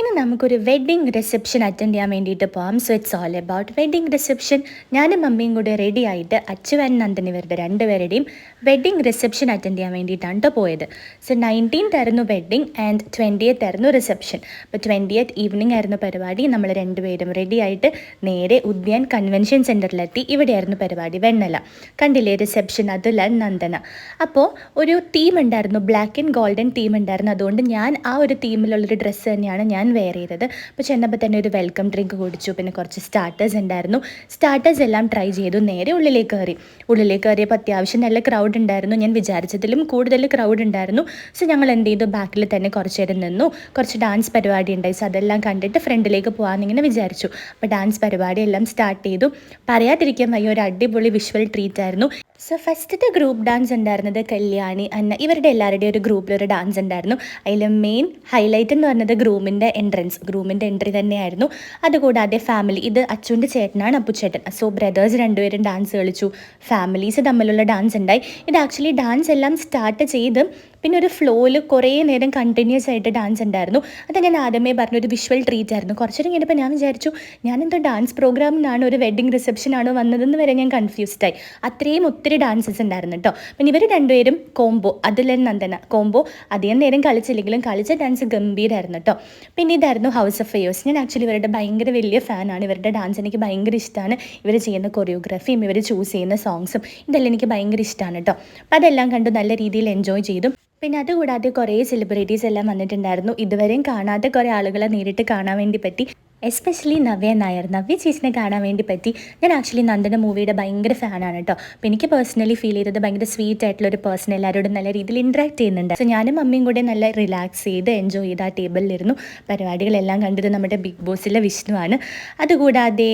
ഇനി നമുക്കൊരു wedding reception attend ചെയ്യാൻ വേണ്ടിയിട്ട് പോകാം. So it's all about wedding reception ഞാനും മമ്മിയും കൂടെ റെഡി ആയിട്ട് അച്ചുവൻ നന്ദൻ ഇവരുടെ രണ്ടുപേരുടെയും വെഡ്ഡിങ് റിസപ്ഷൻ അറ്റൻഡ് ചെയ്യാൻ വേണ്ടിയിട്ടാണ് കേട്ടോ പോയത്. സോ നയന്റീൻത്ത് ആയിരുന്നു വെഡ്ഡിങ് ആൻഡ് ട്വന്റിയത്ത് ആയിരുന്നു റിസപ്ഷൻ അപ്പോൾ ട്വന്റിയത്ത് ഈവനിങ് ആയിരുന്നു പരിപാടി. നമ്മൾ രണ്ടുപേരും റെഡി ആയിട്ട് നേരെ ഉദ്യാൻ കൺവെൻഷൻ സെന്ററിലെത്തി ഇവിടെയായിരുന്നു പരിപാടി വെണ്ണല. കണ്ടില്ലേ? റിസപ്ഷൻ അതില നന്ദന. അപ്പോൾ ഒരു തീം ഉണ്ടായിരുന്നു. ബ്ലാക്ക് ആൻഡ് ഗോൾഡൻ തീം ഉണ്ടായിരുന്നു. അതുകൊണ്ട് ഞാൻ ആ ഒരു തീമിലുള്ളൊരു ഡ്രസ്സ് തന്നെയാണ് ഞാൻ വെയർ ചെയ്തത്. അപ്പോൾ ചെന്നപ്പോൾ തന്നെ ഒരു വെൽക്കം ഡ്രിങ്ക് കുടിച്ചു. പിന്നെ കുറച്ച് സ്റ്റാർട്ടേഴ്സ് ഉണ്ടായിരുന്നു. സ്റ്റാർട്ടേഴ്സ് എല്ലാം ട്രൈ ചെയ്തു. നേരെ ഉള്ളിലേക്ക് കയറി. ഉള്ളിലേക്ക് കയറിയപ്പോൾ അത്യാവശ്യം നല്ല ക്രൗഡ് ഉണ്ടായിരുന്നു. ഞാൻ വിചാരിച്ചതിലും കൂടുതൽ ക്രൗഡ് ഉണ്ടായിരുന്നു. സോ ഞങ്ങൾ എന്ത് ചെയ്തു? ബാക്കിൽ തന്നെ കുറച്ച് നേരം നിന്നു. കുറച്ച് ഡാൻസ് പരിപാടി ഉണ്ടായി. സോ അതെല്ലാം കണ്ടിട്ട് ഫ്രണ്ടിലേക്ക് പോകാമെന്നിങ്ങനെ വിചാരിച്ചു. അപ്പോൾ ഡാൻസ് പരിപാടി എല്ലാം സ്റ്റാർട്ട് ചെയ്തു. പറയാതിരിക്കാൻ വയ്യ. ഒരു അടിപൊളി വിഷ്വൽ ട്രീറ്റ് ആയിരുന്നു. സോ ഫസ്റ്റത്തെ ഗ്രൂപ്പ് ഡാൻസ് ഉണ്ടായിരുന്നത് കല്യാണി അന്ന ഇവരുടെ എല്ലാവരുടെയും ഒരു ഗ്രൂപ്പിലൊരു ഡാൻസ് ഉണ്ടായിരുന്നു. അതിൽ മെയിൻ ഹൈലൈറ്റ് എന്ന് പറഞ്ഞത് ഗ്രൂമിന്റെ എൻട്രൻസ് ഗ്രൂമിന്റെ എൻട്രി തന്നെയായിരുന്നു. അതുകൂടാതെ ഫാമിലി ഇത് അച്ചുവിന്റെ ചേട്ടനാണ് അപ്പുച്ചേട്ടൻ സോ ബ്രദേഴ്സ് രണ്ടുപേരും ഡാൻസ് കളിച്ചു. ഫാമിലീസ് തമ്മിലുള്ള ഡാൻസ് ഉണ്ടായി. ഇത് ആക്ച്വലി ഡാൻസ് എല്ലാം സ്റ്റാർട്ട് ചെയ്ത് പിന്നെ ഒരു ഫ്ലോയിൽ കുറേ നേരം കണ്ടിന്യൂസ് ആയിട്ട് ഡാൻസ് ഉണ്ടായിരുന്നു. അത് ഞാൻ ആദ്യമേ പറഞ്ഞൊരു വിഷ്വൽ ട്രീറ്റ് ആയിരുന്നു. കുറച്ചൊരു കഴിഞ്ഞപ്പോൾ ഞാൻ വിചാരിച്ചു ഞാനെന്തോ ഡാൻസ് പ്രോഗ്രാമിനാണ് ഒരു വെഡ്ഡിങ് റിസപ്ഷനാണോ വന്നതെന്ന് വരെ ഞാൻ കൺഫ്യൂസ്ഡ് ആയി. അത്രയും ഒത്തിരി ഡാൻസസ് ഉണ്ടായിരുന്നു കേട്ടോ പിന്നെ ഇവർ രണ്ടുപേരും കോംബോ അതിലെ നന്ദന കോംബോ അധികം നേരം കളിച്ചില്ലെങ്കിലും കളിച്ച ഡാൻസ് ഗംഭീരമായിരുന്നു കേട്ടോ പിന്നെ ഇതായിരുന്നു ഹൗസ് ഓഫ് ഫെയേഴ്സ് ഞാൻ ആക്ച്വലി ഇവരുടെ ഭയങ്കര വലിയ ഫാനാണ് ഇവരുടെ ഡാൻസ് എനിക്ക് ഭയങ്കര ഇഷ്ടമാണ് ഇവർ ചെയ്യുന്ന കൊറിയോഗ്രാഫിയും ഇവർ ചൂസ് ചെയ്യുന്ന സോങ്സും ഇതെല്ലാം എനിക്ക് ഭയങ്കര ഇഷ്ടമാണ് കേട്ടോ അപ്പോൾ അതെല്ലാം കണ്ടു നല്ല രീതിയിൽ എൻജോയ് ചെയ്തു. പിന്നെ അതുകൂടാതെ കുറേ സെലിബ്രിറ്റീസ് എല്ലാം വന്നിട്ടുണ്ടായിരുന്നു. ഇതുവരെയും കാണാത്ത കുറേ ആളുകളെ നേരിട്ട് കാണാൻ വേണ്ടി പറ്റി. എസ്പെഷ്യലി നവ്യ നായർ. നവ്യ ചേച്ചിനെ കാണാൻ വേണ്ടി പറ്റി. ഞാൻ ആക്ച്വലി നന്ദന മൂവിയുടെ ഭയങ്കര ഫാനാണ് കേട്ടോ അപ്പോൾ എനിക്ക് പേഴ്സണലി ഫീൽ ചെയ്തത് ഭയങ്കര സ്വീറ്റ് ആയിട്ടുള്ള ഒരു പേഴ്സൺ എല്ലാവരോടും നല്ല രീതിയിൽ ഇൻട്രാക്ട് ചെയ്യുന്നുണ്ട്. സോ ഞാനും അമ്മയും കൂടെ നല്ല റിലാക്സ് ചെയ്ത് എൻജോയ് ചെയ്ത് ആ ടേബിളിലിരുന്നു പരിപാടികളെല്ലാം കണ്ടത് നമ്മുടെ ബിഗ് ബോസിലെ വിഷ്ണുവാണ് അതുകൂടാതെ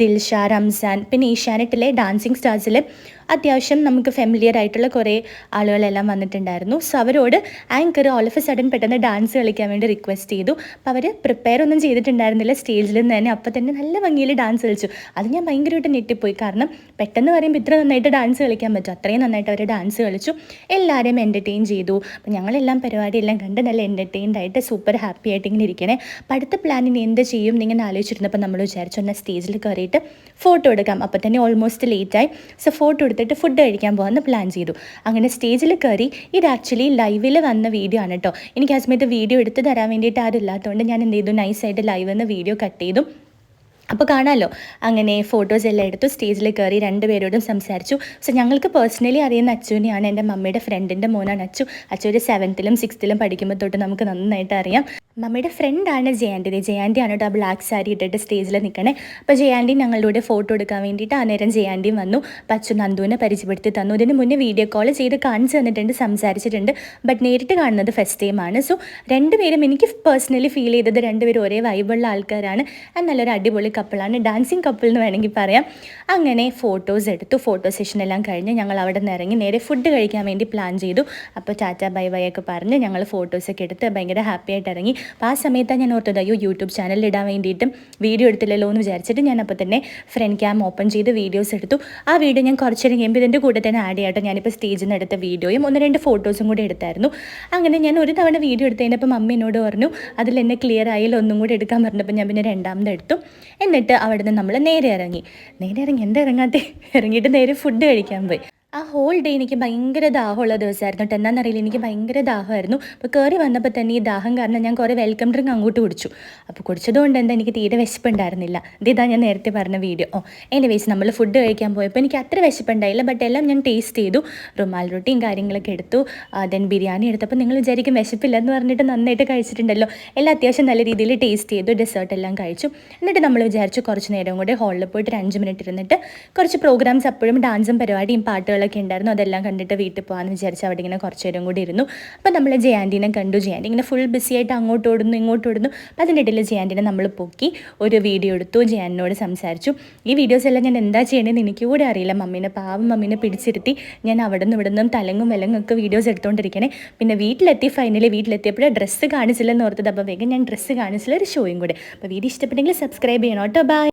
ദിൽഷ റംസാൻ പിന്നെ ഏഷ്യാനെറ്റിലെ ഡാൻസിങ് സ്റ്റാർസിലെ അത്യാവശ്യം നമുക്ക് ഫെമിലിയർ ആയിട്ടുള്ള കുറേ ആളുകളെല്ലാം വന്നിട്ടുണ്ടായിരുന്നു. സോ അവരോട് anchor all of a sudden പെട്ടെന്ന് ഡാൻസ് കളിക്കാൻ വേണ്ടി റിക്വസ്റ്റ് ചെയ്തു. അപ്പോൾ അവർ പ്രിപ്പയർ ഒന്നും ചെയ്തിട്ടുണ്ടായിരുന്നില്ല. സ്റ്റേജിൽ നിന്ന് തന്നെ അപ്പം തന്നെ നല്ല ഭംഗിയിൽ ഡാൻസ് കളിച്ചു. അത് ഞാൻ ഭയങ്കരമായിട്ട് ഞെട്ടിപ്പോയി. കാരണം പെട്ടെന്ന് പറയുമ്പോൾ ഇത്ര നന്നായിട്ട് ഡാൻസ് കളിക്കാൻ പറ്റും. അത്രയും നന്നായിട്ട് അവർ ഡാൻസ് കളിച്ചു. എല്ലാവരെയും എന്റർടൈൻ ചെയ്തു. അപ്പം ഞങ്ങളെല്ലാം പരിപാടിയെല്ലാം കണ്ട് നല്ല എന്റർടൈൻഡ് ആയിട്ട് സൂപ്പർ ഹാപ്പി ആയിട്ട് ഇങ്ങനെ ഇരിക്കണേ. അപ്പോൾ അടുത്ത പ്ലാൻ ഇനി എന്ത് ചെയ്യും ഇങ്ങനെ ആലോചിച്ചിരുന്നപ്പോൾ നമ്മൾ വിചാരിച്ചു എന്നാൽ സ്റ്റേജിൽ കയറിയിട്ട് ഫോട്ടോ എടുക്കാം. അപ്പം തന്നെ ഓൾമോസ്റ്റ് ലേറ്റായി സോ ഫോട്ടോ എടുത്തിട്ട് ഫുഡ് കഴിക്കാൻ പോകാമെന്ന് പ്ലാൻ ചെയ്തു. അങ്ങനെ സ്റ്റേജിൽ കയറി ഇത് ആക്ച്വലി ലൈവിൽ വന്ന വീഡിയോ ആണ് കേട്ടോ എനിക്ക് സമയത്ത് വീഡിയോ എടുത്ത് തരാൻ വേണ്ടിയിട്ട് ആരും ഇല്ലാത്തതുകൊണ്ട് ഞാൻ എന്ത് ചെയ്തു? നൈസായിട്ട് ലൈവ് എന്ന വീഡിയോ കട്ട് ചെയ്തു അപ്പോൾ കാണാമല്ലോ അങ്ങനെ ഫോട്ടോസ് എല്ലാം എടുത്തു സ്റ്റേജിൽ കയറി രണ്ടുപേരോടും സംസാരിച്ചു. സോ ഞങ്ങൾക്ക് പേഴ്സണലി അറിയുന്ന അച്ചുവിനെയാണ് എന്റെ മമ്മിയുടെ ഫ്രണ്ടിന്റെ മോനാണ് അച്ചു. അച്ചു ഒരു സെവൻത്തിലും സിക്സ്ത്തിലും പഠിക്കുമ്പോൾ തൊട്ട് നമുക്ക് നന്നായിട്ട് അറിയാം. മമ്മിയുടെ ഫ്രണ്ടാണ് ജയാന്റി ജയാന്റിയാണ് കേട്ടോ ബ്ലാക്ക് സാരി ഇട്ടിട്ട് സ്റ്റേജിൽ നിൽക്കണേ അപ്പോൾ ജയാന്റി ഞങ്ങളുടെ കൂടെ ഫോട്ടോ എടുക്കാൻ വേണ്ടിയിട്ട് ആ നേരം ജയാന്റിയും വന്നു. അപ്പോൾ അച്ചു നന്ദുവിനെ പരിചയപ്പെടുത്തി തന്നു. ഇതിന് മുന്നേ വീഡിയോ കോൾ ചെയ്ത് കാണിച്ചു തന്നിട്ടുണ്ട് സംസാരിച്ചിട്ടുണ്ട്. ബട്ട് നേരിട്ട് കാണുന്നത് ഫസ്റ്റ് ടൈമാണ് സോ രണ്ടുപേരും എനിക്ക് പേഴ്സണലി ഫീൽ ചെയ്തത് രണ്ടുപേരും ഒരേ വൈബുള്ള ആൾക്കാരാണ്. അത് നല്ലൊരു അടിപൊളി കപ്പിളാണ് ഡാൻസിങ് കപ്പിൾ എന്ന് വേണമെങ്കിൽ പറയാം. അങ്ങനെ ഫോട്ടോസ് എടുത്തു. ഫോട്ടോ സെഷൻ എല്ലാം കഴിഞ്ഞ് ഞങ്ങൾ അവിടെ നിന്ന് ഇറങ്ങി നേരെ ഫുഡ് കഴിക്കാൻ വേണ്ടി പ്ലാൻ ചെയ്തു. അപ്പോൾ ടാറ്റ ബൈ ബൈ ഒക്കെ പറഞ്ഞ് ഞങ്ങൾ ഫോട്ടോസൊക്കെ എടുത്ത് ഭയങ്കര ഹാപ്പി ആയിട്ട് ഇറങ്ങി. അപ്പോൾ ആ സമയത്താണ് ഞാൻ ഓർത്തത് അയ്യോ യൂട്യൂബ് ചാനലിൽ ഇടാൻ വേണ്ടിയിട്ടും വീഡിയോ എടുത്തില്ലല്ലോ എന്ന് വിചാരിച്ചിട്ട് ഞാൻ അപ്പോൾ തന്നെ ഫ്രണ്ട് ക്യാം ഓപ്പൺ ചെയ്ത് വീഡിയോസ് എടുത്തു. ആ വീഡിയോ ഞാൻ കുറച്ചേരം കഴിയുമ്പോൾ ഇതിന്റെ കൂടെ തന്നെ ആഡ് ചെയ്യാട്ടോ. ഞാനിപ്പോൾ സ്റ്റേജിൽ നിന്ന് എടുത്ത വീഡിയോയും ഒന്ന് രണ്ട് ഫോട്ടോസും കൂടി എടുത്തായിരുന്നു. അങ്ങനെ ഞാൻ ഒരു തവണ വീഡിയോ എടുത്തതിനപ്പോൾ മമ്മി എന്നോട് പറഞ്ഞു അതിൽ എന്നെ ക്ലിയർ ആയാലും ഒന്നും കൂടി എടുക്കാൻ പറഞ്ഞപ്പോൾ ഞാൻ പിന്നെ രണ്ടാമത് എടുത്തു. എന്നിട്ട് അവിടുന്ന് നമ്മൾ നേരെ ഇറങ്ങി. നേരെ ഇറങ്ങി. എന്താ ഇറങ്ങാത്തെ? ഇറങ്ങിയിട്ട് നേരെ ഫുഡ് കഴിക്കാൻ പോയി. ആ ഹോൾ ഡേ എനിക്ക് ഭയങ്കര ദാഹമുള്ള ദിവസമായിരുന്നു. കേട്ടോ എന്താണെന്നറിയില്ല എനിക്ക് ഭയങ്കര ദാഹമായിരുന്നു. അപ്പോൾ കയറി വന്നപ്പോൾ തന്നെ ഈ ദാഹം കാരണം ഞാൻ കുറേ വെൽക്കം ഡ്രിങ്ക് അങ്ങോട്ട് കുടിച്ചു. അപ്പോൾ കുടിച്ചതുകൊണ്ട് എന്താ എനിക്ക് തീരെ വിശപ്പുണ്ടായിരുന്നില്ല. ഇതാ ഞാൻ നേരത്തെ പറഞ്ഞ വീഡിയോ ഓ എനിവേസ് നമ്മൾ ഫുഡ് കഴിക്കാൻ പോയപ്പോൾ എനിക്ക് അത്ര വിശപ്പുണ്ടായില്ല. ബട്ട് എല്ലാം ഞാൻ ടേസ്റ്റ് ചെയ്തു. റുമാൽ റൊട്ടിയും കാര്യങ്ങളൊക്കെ എടുത്തു. ദെൻ ബിരിയാണി എടുത്തപ്പോൾ നിങ്ങൾ വിചാരിക്കും വിശപ്പില്ല എന്ന് പറഞ്ഞിട്ട് നന്നായിട്ട് കഴിച്ചിട്ടുണ്ടല്ലോ. എല്ലാം അത്യാവശ്യം നല്ല രീതിയിൽ ടേസ്റ്റ് ചെയ്തു. ഡെസേർട്ട് എല്ലാം കഴിച്ചു. എന്നിട്ട് നമ്മൾ വിചാരിച്ചു കുറച്ച് നേരം കൂടെ ഹാളിൽ പോയിട്ട് ഒരു അഞ്ച് മിനിറ്റ് ഇരുന്നിട്ട് കുറച്ച് പ്രോഗ്രാംസ് അപ്പോഴും ഡാൻസും പരിപാടിയും പാട്ടുകളും ഒക്കെ ഉണ്ടായിരുന്നു. അതെല്ലാം കണ്ടിട്ട് വീട്ടിൽ പോകാമെന്ന് വിചാരിച്ച് അവിടെ ഇങ്ങനെ കുറച്ച് നേരം കൂടി ഇരുന്നു. അപ്പോൾ നമ്മൾ ജയാന്റീനെ കണ്ടു. ജയാന്റി ഇങ്ങനെ ഫുൾ ബിസി ആയിട്ട് അങ്ങോട്ട് ഓടുന്നു ഇങ്ങോട്ട് ഓടുന്നു. അപ്പോൾ അതിന്റെ ഇടയിൽ ജയാന്റീനെ നമ്മൾ പൊക്കി ഒരു വീഡിയോ എടുത്തു. ജയാനോട് സംസാരിച്ചു. ഈ വീഡിയോസ് എല്ലാം ഞാൻ എന്താ ചെയ്യണമെന്ന് എനിക്ക് കൂടെ അറിയില്ല. മമ്മീനെ പാവം മമ്മീനെ പിടിച്ചിരുത്തി. ഞാൻ അവിടെ നിന്ന് ഇവിടെ നിന്നും തലങ്ങും വിലങ്ങും ഒക്കെ വീഡിയോസ് എടുത്തുകൊണ്ടിരിക്കണേ പിന്നെ വീട്ടിലെത്തി ഫൈനലി വീട്ടിലെത്തിയപ്പോഴേ ഡ്രസ്സ് കാണിച്ചില്ലെന്ന് ഓർത്തത്. അപ്പോൾ വേഗം ഞാൻ ഡ്രസ്സ് കാണിച്ചില്ല ഒരു ഷോയും കൂടെ. അപ്പോൾ വീഡിയോ ഇഷ്ടപ്പെട്ടെങ്കിൽ സബ്സ്ക്രൈബ് ചെയ്യണം കേട്ടോ. ബൈ